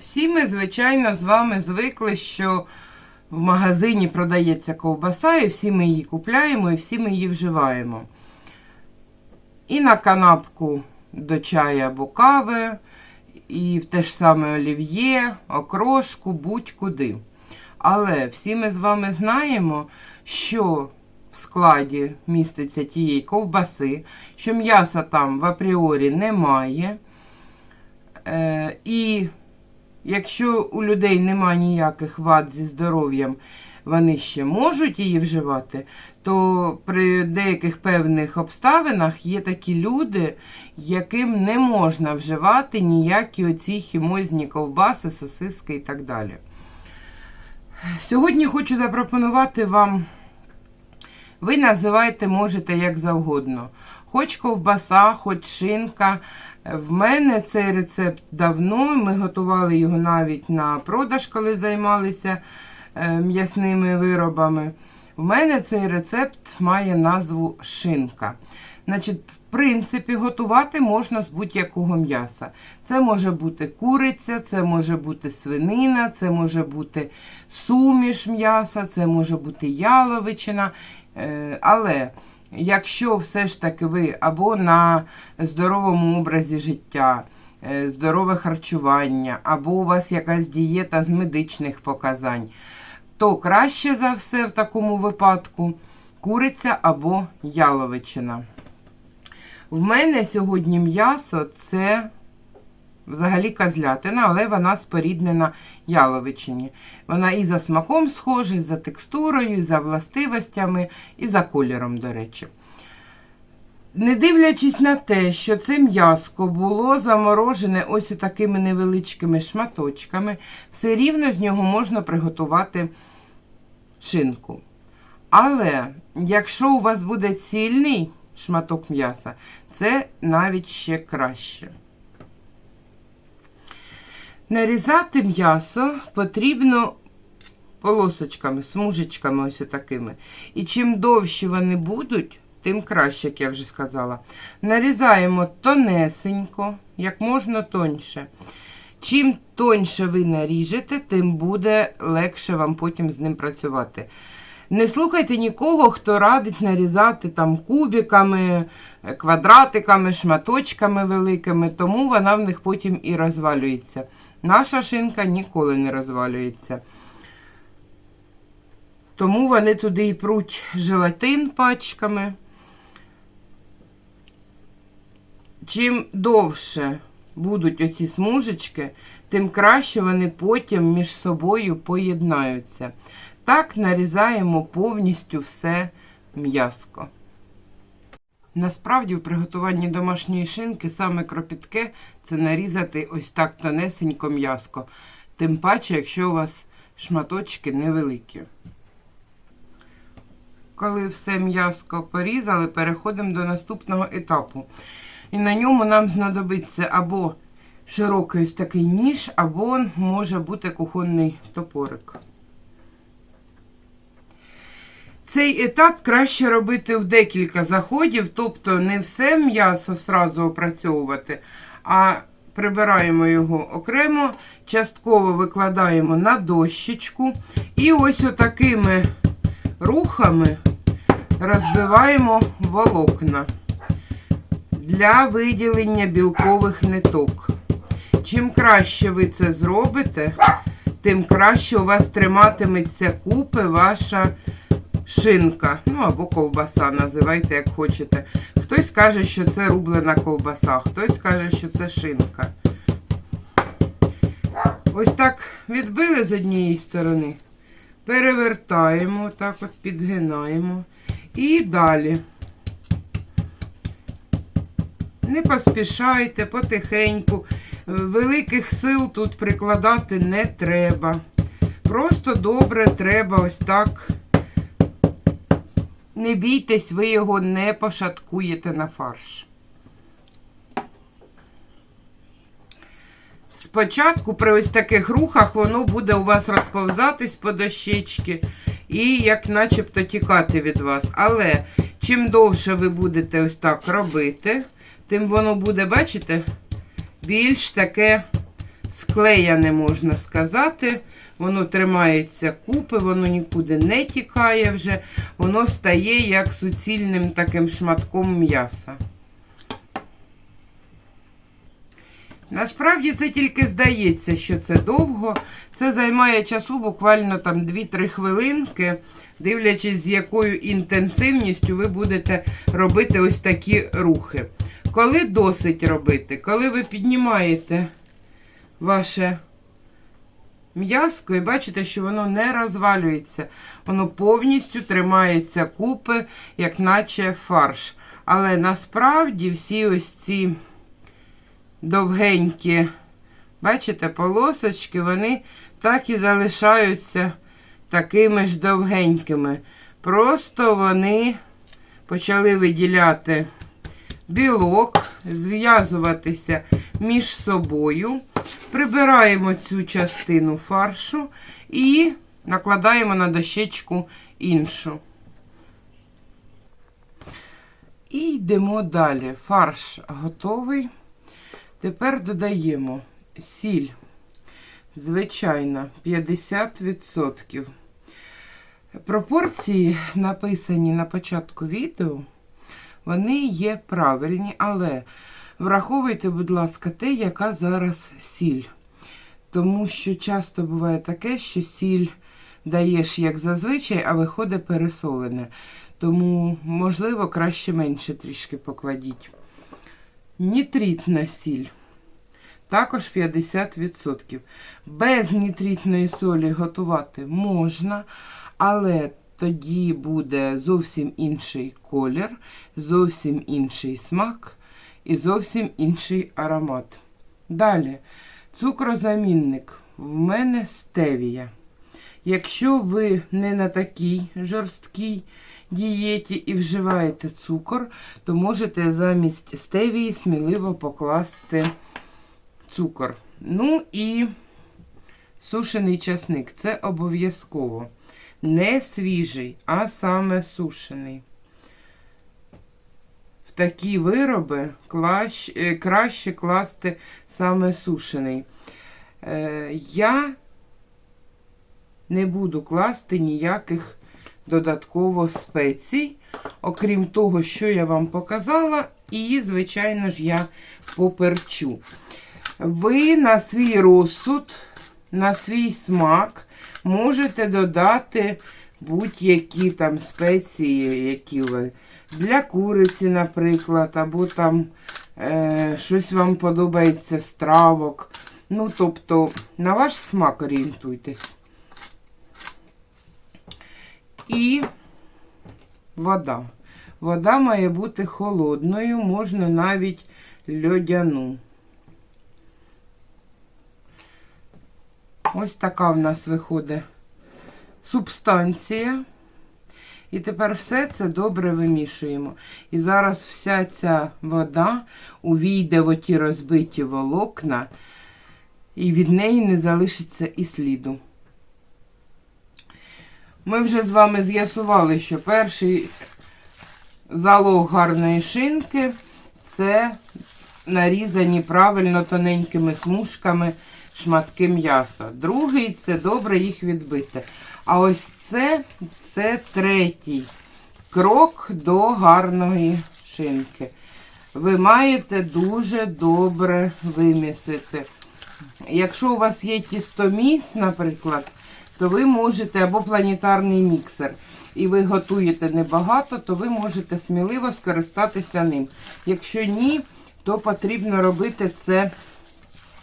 Всі ми, звичайно, з вами звикли, що в магазині продається ковбаса, і всі ми її купляємо, і всі ми її вживаємо. І на канапку до чаю або кави, і в те ж саме олів'є, окрошку, будь-куди. Але всі ми з вами знаємо, що в складі міститься тієї ковбаси, що м'яса там в апріорі немає. Е, і якщо у людей немає ніяких вад зі здоров'ям, вони ще можуть її вживати, то при деяких певних обставинах є такі люди, яким не можна вживати ніякі оці хімозні ковбаси, сосиски і так далі. Сьогодні хочу запропонувати вам, ви називайте можете як завгодно. Хоч ковбаса, хоч шинка. В мене цей рецепт давно. Ми готували його навіть на продаж, коли займалися е, м'ясними виробами. В мене цей рецепт має назву шинка. Значить, в принципі, готувати можна з будь-якого м'яса. Це може бути куриця, це може бути свинина, це може бути суміш м'яса, це може бути яловичина. Е, Але якщо все ж таки ви або на здоровому образі життя, е, здорове харчування, або у вас якась дієта з медичних показань, то краще за все в такому випадку куриця або яловичина. В мене сьогодні м'ясо це взагалі козлятина, але вона споріднена яловичині. Вона і за смаком схожа, і за текстурою, і за властивостями, і за кольором, до речі. Не дивлячись на те, що це м'яско було заморожене ось такими невеличкими шматочками, все рівно з нього можна приготувати шинку. Але якщо у вас буде цільний шматок м'яса, це навіть ще краще. Нарізати м'ясо потрібно полосочками, смужечками ось такими. І чим довші вони будуть, тим краще, як я вже сказала. Нарізаємо тонесенько, як можна тоньше. Чим тоньше ви наріжете, тим буде легше вам потім з ним працювати. Не слухайте нікого, хто радить нарізати там кубиками, квадратиками, шматочками великими, тому вона в них потім і розвалюється. Наша шинка ніколи не розвалюється. Тому вони туди і пруть желатин пачками. Чим довше будуть оці смужечки, тим краще вони потім між собою поєднаються. Так нарізаємо повністю все м'яско. Насправді, в приготуванні домашньої шинки саме кропітке це нарізати ось так тонесенько м'яско. Тим паче, якщо у вас шматочки невеликі. Коли все м'яско порізали, переходимо до наступного етапу. І на ньому нам знадобиться або широкий ось такий ніж, або може бути кухонний топорик. Цей етап краще робити в декілька заходів, тобто не все м'ясо сразу опрацьовувати, а прибираємо його окремо, частково викладаємо на дощечку і ось отакими рухами розбиваємо волокна для виділення білкових ниток. Чим краще ви це зробите, тим краще у вас триматиметься купи ваша шинка. Ну або ковбаса, називайте, як хочете. Хтось каже, що це рублена ковбаса, хтось каже, що це шинка. Ось так відбили з однієї сторони, перевертаємо, так от підгинаємо. І далі. Не поспішайте, потихеньку. Великих сил тут прикладати не треба. Просто добре треба ось так. Не бійтесь, ви його не пошаткуєте на фарш. Спочатку при ось таких рухах воно буде у вас розповзатись по дощечки і як начебто тікати від вас. Але чим довше ви будете ось так робити, тим воно буде, бачите, більш таке склеяне, можна сказати. Воно тримається купи, воно нікуди не тікає вже, воно стає як суцільним таким шматком м'яса. Насправді це тільки здається, що це довго. Це займає часу буквально там 2-3 хвилинки, дивлячись, з якою інтенсивністю ви будете робити ось такі рухи. Коли досить робити, коли ви піднімаєте ваше м'язко і бачите, що воно не розвалюється, воно повністю тримається купи, як наче фарш. Але насправді всі ось ці довгенькі, бачите, полосочки, вони так і залишаються такими ж довгенькими. Просто вони почали виділяти білок, зв'язуватися між собою. Прибираємо цю частину фаршу і накладаємо на дощечку іншу. І йдемо далі. Фарш готовий. Тепер додаємо сіль, звичайно, 50%. Пропорції, написані на початку відео, вони є правильні, але враховуйте, будь ласка, те, яка зараз сіль. Тому що часто буває таке, що сіль даєш як зазвичай, а виходить пересолене. Тому, можливо, краще менше трішки покладіть. Нітритна сіль. Також 50%. Без нітритної солі готувати можна, але тоді буде зовсім інший колір, зовсім інший смак і зовсім інший аромат. Далі, цукрозамінник. В мене стевія. Якщо ви не на такій жорсткій дієті і вживаєте цукор, то можете замість стевії сміливо покласти цукор. Ну і сушений часник. Це обов'язково. Не свіжий, а саме сушений. Такі вироби е, краще класти саме сушений. Е, я не буду класти ніяких додатково спецій, окрім того, що я вам показала, і, звичайно ж, я поперчу. Ви на свій розсуд, на свій смак можете додати будь-які там спеції, які ви для куриці, наприклад, або там е, щось вам подобається з травок. Ну, тобто, на ваш смак орієнтуйтесь. І вода. Вода має бути холодною, можна навіть льодяну. Ось така в нас виходить субстанція. І тепер все це добре вимішуємо. І зараз вся ця вода увійде в оті розбиті волокна, і від неї не залишиться і сліду. Ми вже з вами з'ясували, що перший залог гарної шинки це нарізані правильно тоненькими смужками шматки м'яса. Другий це добре їх відбити. А ось це, це третій крок до гарної шинки. Ви маєте дуже добре вимісити. Якщо у вас є тістоміс, наприклад, то ви можете або планетарний міксер, і ви готуєте небагато, то ви можете сміливо скористатися ним. Якщо ні, то потрібно робити це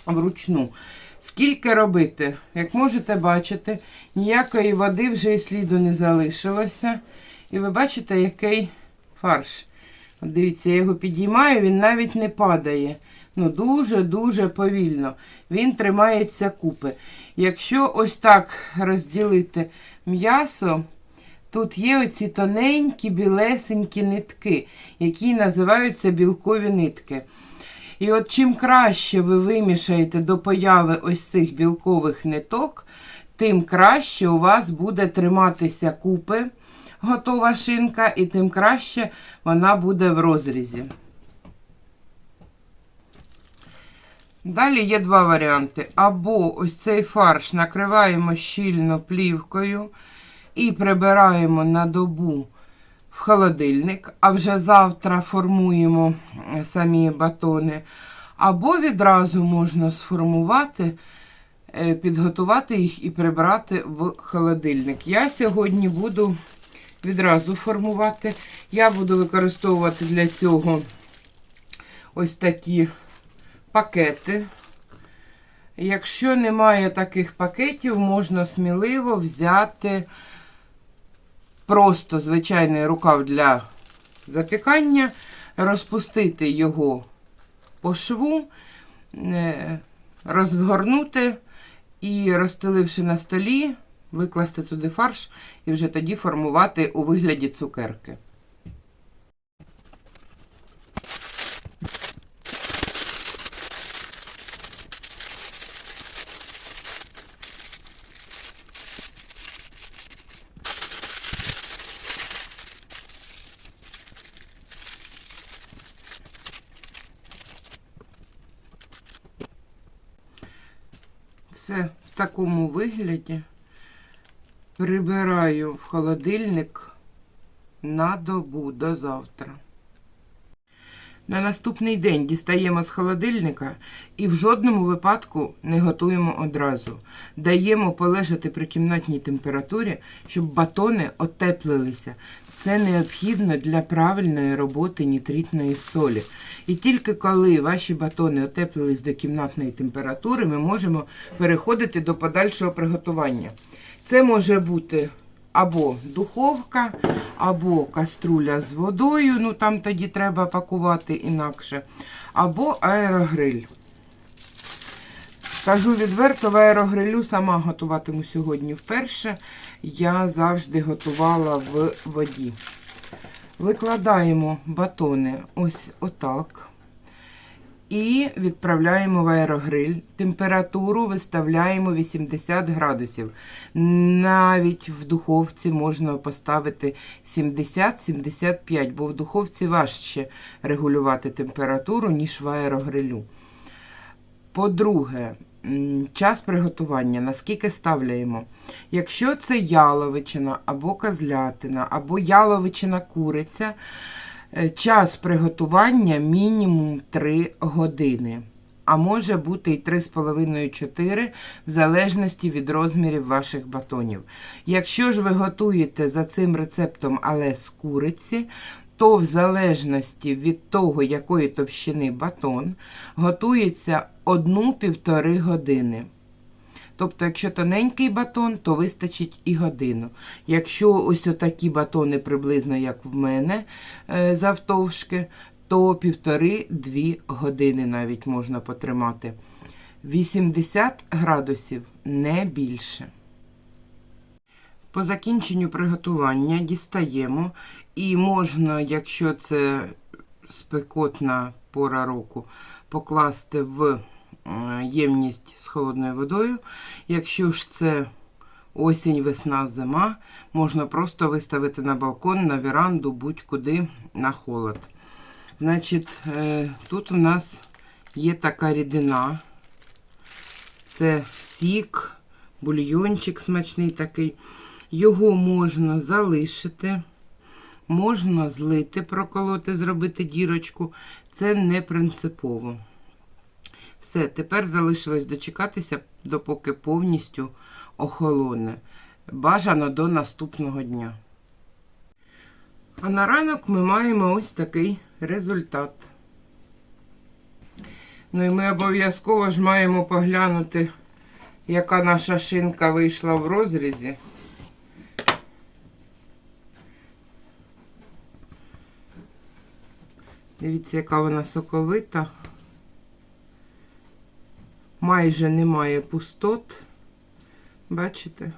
вручну. Скільки робити? Як можете бачити, ніякої води вже і сліду не залишилося. І ви бачите, який фарш. От дивіться, я його підіймаю, він навіть не падає. Ну, дуже-дуже повільно. Він тримається купи. Якщо ось так розділити м'ясо, тут є оці тоненькі білесенькі нитки, які називаються білкові нитки. І от чим краще ви вимішаєте до появи ось цих білкових ниток, тим краще у вас буде триматися купи готова шинка, і тим краще вона буде в розрізі. Далі є два варіанти. Або ось цей фарш накриваємо щільно плівкою і прибираємо на добу в холодильник, а вже завтра формуємо е, самі батони. Або відразу можна сформувати, е, підготувати їх і прибрати в холодильник. Я сьогодні буду відразу формувати. Я буду використовувати для цього ось такі пакети. Якщо немає таких пакетів, можна сміливо взяти просто звичайний рукав для запікання, розпустити його по шву, е, розгорнути і, розстеливши на столі, викласти туди фарш і вже тоді формувати у вигляді цукерки. Все в такому вигляді. Прибираю в холодильник на добу до завтра. На наступний день дістаємо з холодильника і в жодному випадку не готуємо одразу. Даємо полежати при кімнатній температурі, щоб батони отеплилися. Це необхідно для правильної роботи нітритної солі. І тільки коли ваші батони отеплились до кімнатної температури, ми можемо переходити до подальшого приготування. Це може бути або духовка, або каструля з водою, ну там тоді треба пакувати інакше, або аерогриль. Скажу відверто, в аерогрилю сама готуватиму сьогодні вперше. Я завжди готувала в воді. Викладаємо батони ось отак. І відправляємо в аерогриль. Температуру виставляємо 80 градусів. Навіть в духовці можна поставити 70-75, бо в духовці важче регулювати температуру, ніж в аерогрилю. По-друге, час приготування, наскільки ставляємо. Якщо це яловичина або козлятина, або яловичина куриця, час приготування мінімум 3 години. А може бути і 3,5-4, в залежності від розмірів ваших батонів. Якщо ж ви готуєте за цим рецептом, але з куриці, то в залежності від того, якої товщини батон, готується 1-1,5 години. Тобто, якщо тоненький батон, то вистачить і годину. Якщо ось отакі батони приблизно, як в мене е, завтовшки, то півтори-дві години навіть можна потримати. 80 градусів не більше. По закінченню приготування дістаємо і можна, якщо це спекотна пора року, покласти в ємність з холодною водою. Якщо ж це осінь, весна, зима, можна просто виставити на балкон, на веранду, будь-куди на холод. Значить, е, тут у нас є така рідина. Це сік, бульйончик смачний такий. Його можна залишити, можна злити, проколоти, зробити дірочку. Це не принципово. Все, тепер залишилось дочекатися, допоки повністю охолоне. Бажано до наступного дня. А на ранок ми маємо ось такий результат. Ну і ми обов'язково ж маємо поглянути, яка наша шинка вийшла в розрізі. Дивіться, яка вона соковита. Майже немає пустот. Бачите?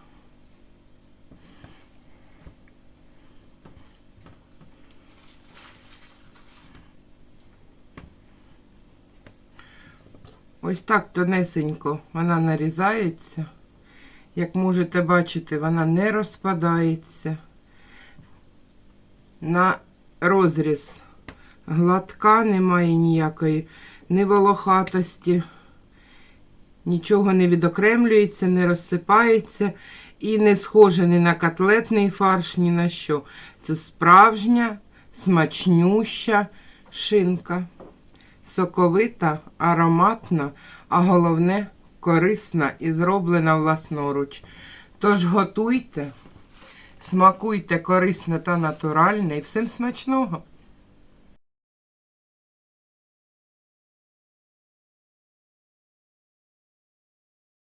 Ось так тонесенько вона нарізається. Як можете бачити, вона не розпадається. На розріз гладка, немає ніякої ні волохатості, нічого не відокремлюється, не розсипається і не схоже ні на котлетний фарш, ні на що. Це справжня, смачнюща шинка. Соковита, ароматна, а головне корисна і зроблена власноруч. Тож готуйте, смакуйте корисне та натуральне і всім смачного!